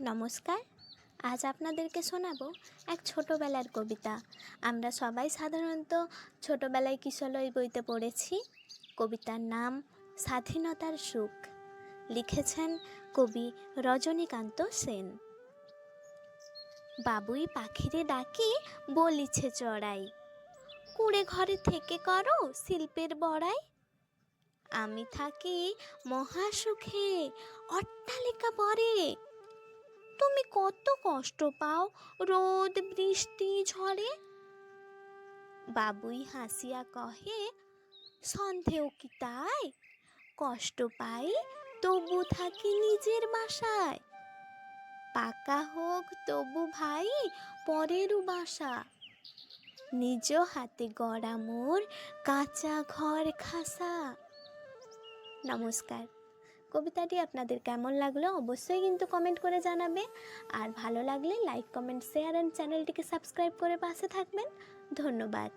নমস্কার। আজ আপনাদেরকে শোনাবো এক ছোটোবেলার কবিতা। আমরা সবাই সাধারণত ছোটোবেলায় কিশলয় বইতে পড়েছি। কবিতার নাম স্বাধীনতার সুখ। লিখেছেন কবি রজনীকান্ত সেন। বাবুই পাখিরে ডাকি বলিছে চড়াই। কুড়ে ঘরে থেকে করো শিল্পের বড়াই। আমি থাকি মহাসুখে অট্টালিকা পরে। তুমি কত কষ্ট পাও? রোদ, বৃষ্টি, ঝড়ে? বাবুই হাসিয়া কহে সন্দেহ কি তাই? কষ্ট পাই, তবু থাকি নিজের বাসায়। পাকা হোক তবু ভাই, পরেরও বাসা। নিজ হাতে গড়া মোর কাঁচা ঘর খাসা। নমস্কার। কবিতাটি আপনাদের কেমন লাগল অবশ্যই কিন্তু কমেন্ট করে জানাবে। আর ভালো লাগলে লাইক কমেন্ট শেয়ার অ্যান্ড চ্যানেলটিকে সাবস্ক্রাইব করে পাশে থাকবেন। ধন্যবাদ।